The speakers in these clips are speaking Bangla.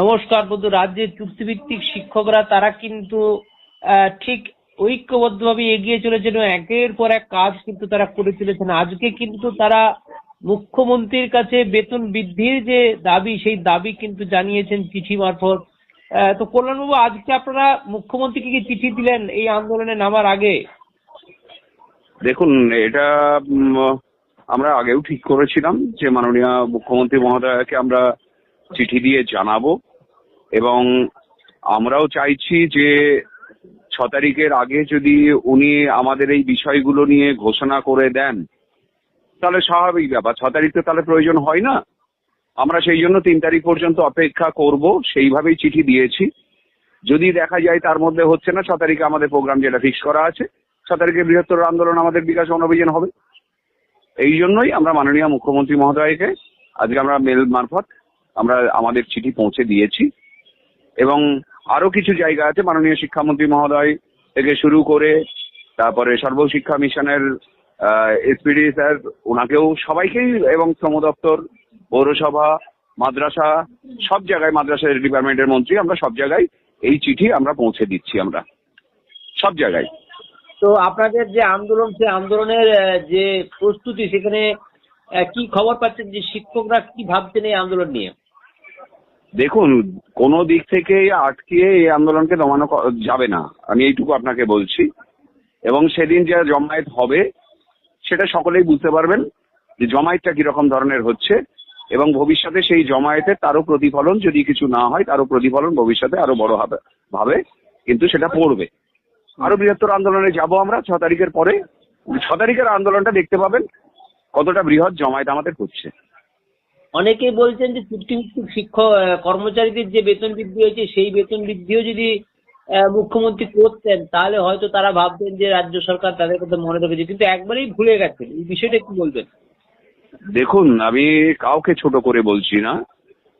নমস্কার বন্ধু, রাজ্যের চুক্তিভিত্তিক শিক্ষকরা, তারা কিন্তু ঠিক ঐক্যবদ্ধভাবে এগিয়ে চলেছেন একের পর এক কাজ কিন্তু তারা করে চলেছেন। আজকে কিন্তু তারা মুখ্যমন্ত্রীর কাছে বেতন বৃদ্ধির যে দাবি, সেই দাবি কিন্তু জানিয়েছেন চিঠি মারফত। তো কল্যাণবাবু, আজকে আপনারা মুখ্যমন্ত্রীকে কি চিঠি দিলেন এই আন্দোলনে নামার আগে? দেখুন, এটা আমরা আগেও ঠিক করেছিলাম যে মাননীয় মুখ্যমন্ত্রী মহোদয়কে আমরা চিঠি দিয়ে জানাব এবং আমরাও চাইছি যে ছ তারিখের আগে যদি উনি আমাদের এই বিষয়গুলো নিয়ে ঘোষণা করে দেন, তাহলে স্বাভাবিক ব্যাপার। ছ তারিখ তো তাহলে প্রয়োজন হয় না। আমরা সেই জন্য তিন তারিখ পর্যন্ত অপেক্ষা করব, সেইভাবেই চিঠি দিয়েছি। যদি দেখা যায় তার মধ্যে হচ্ছে না, ছ তারিখে আমাদের প্রোগ্রাম যেটা ফিক্স করা আছে, ছ তারিখে বৃহত্তর আন্দোলন আমাদের বিকাশ অনভিযান হবে। এই জন্যই আমরা মাননীয় মুখ্যমন্ত্রী মহোদয়কে, আজকে আমরা মেল মারফত আমরা আমাদের চিঠি পৌঁছে দিয়েছি। এবং আরও কিছু জায়গা আছে, মাননীয় শিক্ষামন্ত্রী মহোদয় থেকে শুরু করে, তারপরে সর্বশিক্ষা মিশনের এসপিডি স্যার ওনাকেও সবাইকেই এবং শ্রম দপ্তর, পৌরসভা, মাদ্রাসা, সব জায়গায় মাদ্রাসা ডিপার্টমেন্টের মন্ত্রী, আমরা সব জায়গায় এই চিঠি আমরা পৌঁছে দিচ্ছি আমরা। সব জায়গায়। তো আপনাদের যে আন্দোলন, সে আন্দোলনের যে প্রস্তুতি, সেখানে কি খবর পাচ্ছেন যে শিক্ষকরা কি ভাবছেন এই আন্দোলন নিয়ে? দেখুন, কোনো দিক থেকে আটকিয়ে এই আন্দোলনকে দমানো যাবে না। আমি এইটুকু আপনাকে বলছি। এবং সেদিন যে জমায়েত হবে, সেটা সকলেই বুঝতে পারবেন যে জমায়েতটা কীরকম ধরনের হচ্ছে এবং ভবিষ্যতে সেই জমায়েতে তারও প্রতিফলন যদি কিছু না হয়, তারও প্রতিফলন ভবিষ্যতে আরও বড় হবে, ভাবে, কিন্তু সেটা পড়বে। আরও বৃহত্তর আন্দোলনে যাব আমরা ছ তারিখের পরে। ছ তারিখের আন্দোলনটা দেখতে পাবেন কতটা বৃহৎ জমায়েত আমাদের হচ্ছে। অনেকেই বলছেন যে চুক্তিভিত্তিক শিক্ষক কর্মচারীদের যে বেতন বৃদ্ধি হয়েছে সেই বেতন বৃদ্ধিও যদি মুখ্যমন্ত্রী করতেন তাহলে হয়তো তারা ভাবতেন যে রাজ্য সরকার তাদের কথা মনে রেখেছে। কিন্তু একবারেই ভুলে গেছেন। এই বিষয়টা কি বলবেন? দেখুন আমি কাউকে ছোট করে বলছি না।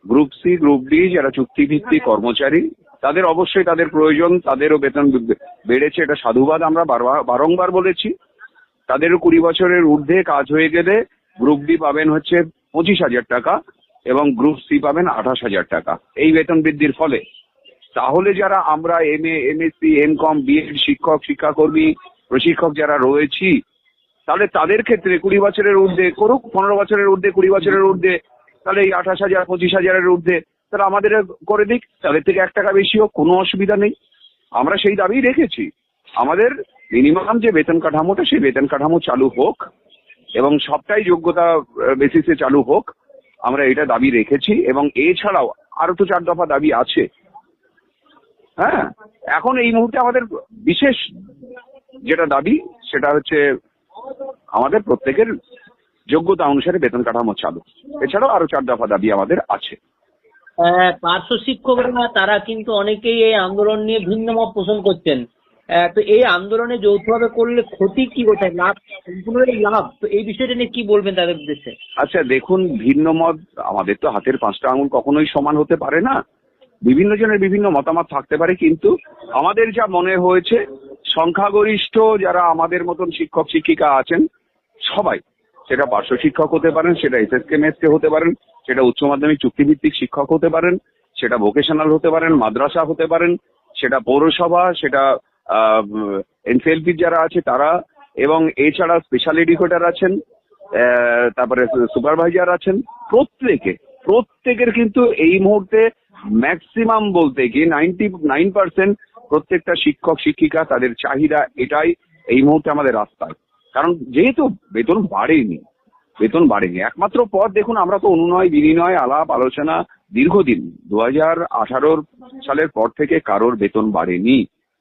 গ্রুপ সি গ্রুপ ডি যারা চুক্তিভিত্তিক কর্মচারী তাদের অবশ্যই তাদের প্রয়োজন তাদেরও বেতন বেড়েছে। এটা সাধুবাদ আমরা বারবার- বারংবার বলেছি। তাদেরও কুড়ি বছরের ঊর্ধ্বে কাজ হয়ে গেলে গ্রুপ ডি পাবেন হচ্ছে পঁচিশ হাজার টাকা এবং গ্রুপ সি পাবেন আঠাশ হাজার টাকা। এই বেতন বৃদ্ধির ফলে তাহলে যারা আমরা M A MSc M com BEd শিক্ষক, শিক্ষাকর্মী, প্রশিক্ষক যারা রয়েছি, তাহলে তাদের ক্ষেত্রে কুড়ি বছরের ঊর্ধ্বে করুক, পনেরো বছরের ঊর্ধ্বে, কুড়ি বছরের ঊর্ধ্বে, তাহলে এই আঠাশ হাজার, পঁচিশ হাজারের ঊর্ধ্বে তাহলে আমাদের করে দিক তাদের থেকে এক টাকা বেশি হোক, কোনো অসুবিধা নেই। আমরা সেই দাবি রেখেছি। আমাদের মিনিমাম যে বেতন কাঠামোটা, সেই বেতন কাঠামো চালু হোক। এবং সবটাই যোগ্যতা বেসিসে চালু হোক, আমরা এটা দাবি রেখেছি। এবং এছাড়াও আরও তো চার দফা দাবি আছে। হ্যাঁ? এখন এই মুহূর্তে আমাদের বিশেষ যেটা দাবি, সেটা হচ্ছে আমাদের প্রত্যেকের যোগ্যতা অনুসারে বেতন কাঠামো চালু। এছাড়াও আরও চার দফা দাবি আমাদের আছে। পার্শ্ব শিক্ষকরা, তারা কিন্তু অনেকেই এই আন্দোলন নিয়ে ভিন্ন মত পোষণ করছেন। তো এই আন্দোলনে যৌথভাবে করলে ক্ষতি কি কোথায় লাভ, সম্পূর্ণই লাভ। তো এই বিষয়টা নিয়ে কি বলবেন তাদের উদ্দেশ্যে? আচ্ছা দেখুন, ভিন্ন মত, আমাদের তো হাতের পাঁচটা আঙুল কখনোই সমান হতে পারে না। বিভিন্ন জনের বিভিন্ন মতামত থাকতে পারে, কিন্তু আমাদের যা মনে হয়েছে, সংখ্যাগরিষ্ঠ যারা আমাদের মতন শিক্ষক, শিক্ষিকা আছেন, সবাই, সেটা পার্শ্ব শিক্ষক হতে পারেন, সেটা এসএসকে মেসকে হতে পারেন, সেটা উচ্চ মাধ্যমিক চুক্তিভিত্তিক শিক্ষক হতে পারেন, সেটা ভোকেশনাল হতে পারেন, মাদ্রাসা হতে পারেন, সেটা পৌরসভা, সেটা এনসিএলপি যারা আছে তারা এবং এছাড়া স্পেশাল এডুকেটর আছেন তারপরে সুপারভাইজার আছেন, প্রত্যেকে, প্রত্যেকের কিন্তু এই মুহূর্তে ম্যাক্সিমাম বলতে কি নাইনটি নাইন পার্সেন্ট প্রত্যেকটা শিক্ষক, শিক্ষিকা তাদের চাহিদা এটাই এই মুহূর্তে আমাদের রাস্তায়। কারণ যেহেতু বেতন বাড়েনি বেতন বাড়েনি, একমাত্র পথ দেখুন আমরা তো অনুনয় বিনিময় আলাপ, আলোচনা দীর্ঘদিন দু হাজার সালের পর থেকে কারোর বেতন বাড়েনি।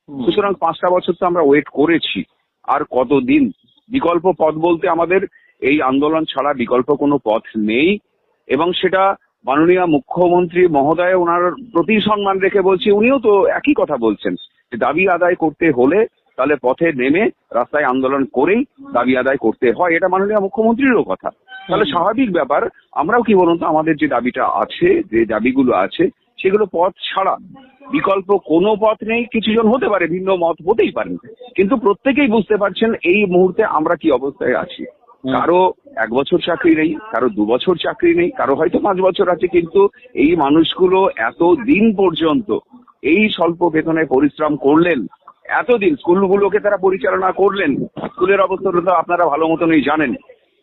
সুতরাং পাঁচটা বছর তো আমরা ওয়েট করেছি। আর কতদিন? বিকল্প পথ বলতে আমাদের এই আন্দোলন ছাড়া বিকল্প কোনো পথ নেই। এবং সেটা মাননীয় মুখ্যমন্ত্রী মহোদয় ওনার প্রতি সম্মান রেখে বলছি উনিও তো একই কথা বলছেন যে দাবি আদায় করতে হলে তাহলে পথে নেমে রাস্তায় আন্দোলন করেই দাবি আদায় করতে হয় এটা মাননীয় মুখ্যমন্ত্রীরও কথা। তাহলে স্বাভাবিক ব্যাপার আমরাও কি বলুন তো আমাদের যে দাবিটা আছে যে দাবিগুলো আছে সেগুলো পথ ছাড়া বিকল্প কোনো পথ নেই কিছুজন হতে পারে ভিন্ন মত হতেই পারেন কিন্তু প্রত্যেকেই বুঝতে পারছেন এই মুহূর্তে আমরা কি অবস্থায় আছি। কারও এক বছর চাকরি নেই কারও দু বছর চাকরি নেই কারও হয়তো পাঁচ বছর আছে কিন্তু এই মানুষগুলো এত দিন পর্যন্ত এই স্বল্প বেতনে পরিশ্রম করলেন এতদিন স্কুলগুলোকে তারা পরিচালনা করলেন স্কুলের অবস্থা তো আপনারা ভালো মতনই জানেন।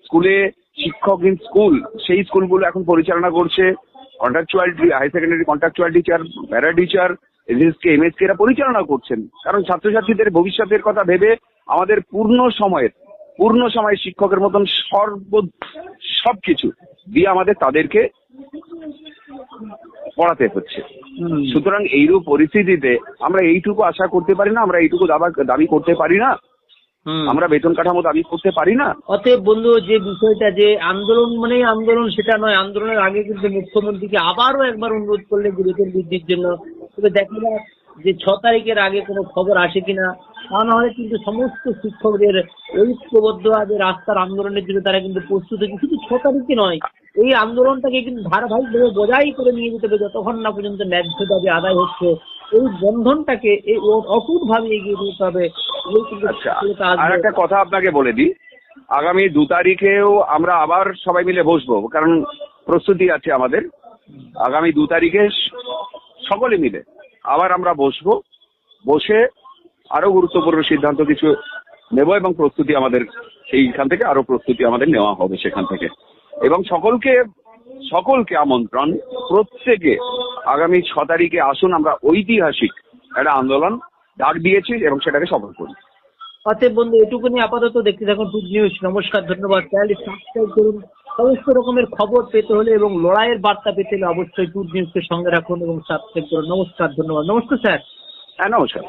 স্কুলে শিক্ষক ইন স্কুল সেই স্কুলগুলো এখন পরিচালনা করছে contractual high secondary contractual teacher para teacher MSK এমএসকে এরা পরিচালনা করছেন। কারণ ছাত্রছাত্রীদের ভবিষ্যতের কথা ভেবে আমাদের পূর্ণ সময়ের পূর্ণ সময়ের শিক্ষকের মতন সর্ব সবকিছু দিয়ে আমাদের তাদেরকে পড়াতে হচ্ছে। সুতরাং এইরূপ পরিস্থিতিতে আমরা এইটুকু আশা করতে পারি না আমরা এইটুকু দাবা দাবি করতে পারি না। আমরা বেতন কাঠামো দাবি করতে পারি না। অতএব বন্ধু যে বিষয়টা যে আন্দোলন মানেই আন্দোলন সেটা নয়। আন্দোলনের আগে কিন্তু মুখ্যমন্ত্রীকে আবারও একবার অনুরোধ করলে বেতন বৃদ্ধির জন্য। তবে দেখা যাক যে ছ তারিখের আগে কোনো খবর আসে কিনা। তা না হলে কিন্তু সমস্ত শিক্ষকদের ঐক্যবদ্ধ রাস্তার আন্দোলনের জন্য তারা কিন্তু প্রস্তুত হচ্ছে শুধু ছ তারিখে নয় এই আন্দোলনটাকে কিন্তু ধারাবাহিকভাবে বজায় করে নিয়ে যেতে হবে যতক্ষণ না পর্যন্ত ন্যায্য দাবি আদায় হচ্ছে। এই বন্ধনটাকে এই অটুট ভাবে এগিয়ে নিতে হবে। আচ্ছা আর একটা কথা আপনাকে বলে দিই। আগামী দু তারিখেও আমরা আবার সবাই মিলে বসবো কারণ প্রস্তুতি আছে আমাদের। আগামী দু তারিখে সকলে মিলে আবার আমরা বসবো। বসে আরও গুরুত্বপূর্ণ সিদ্ধান্ত কিছু নেব এবং প্রস্তুতি আমাদের সেইখান থেকে আরও প্রস্তুতি আমাদের নেওয়া হবে সেখান থেকে। এবং সকলকে সকলকে আমন্ত্রণ প্রত্যেকে আগামী ছ তারিখে আসুন। আমরা ঐতিহাসিক একটা আন্দোলন ডাক দিয়েছি এবং সেটাকে সফল করি। অতএব বন্ধু এটুকুনি আপাতত দেখতে থাকুন গুড নিউজ নমস্কার ধন্যবাদ। চ্যানেলটি সাবস্ক্রাইব করুন সমস্ত রকমের খবর পেতে হলে এবং লড়াইয়ের বার্তা পেতে হলে অবশ্যই গুড নিউজকে সঙ্গে রাখুন এবং সাবস্ক্রাইব করুন। নমস্কার ধন্যবাদ। নমস্কার স্যার। হ্যাঁ নমস্কার।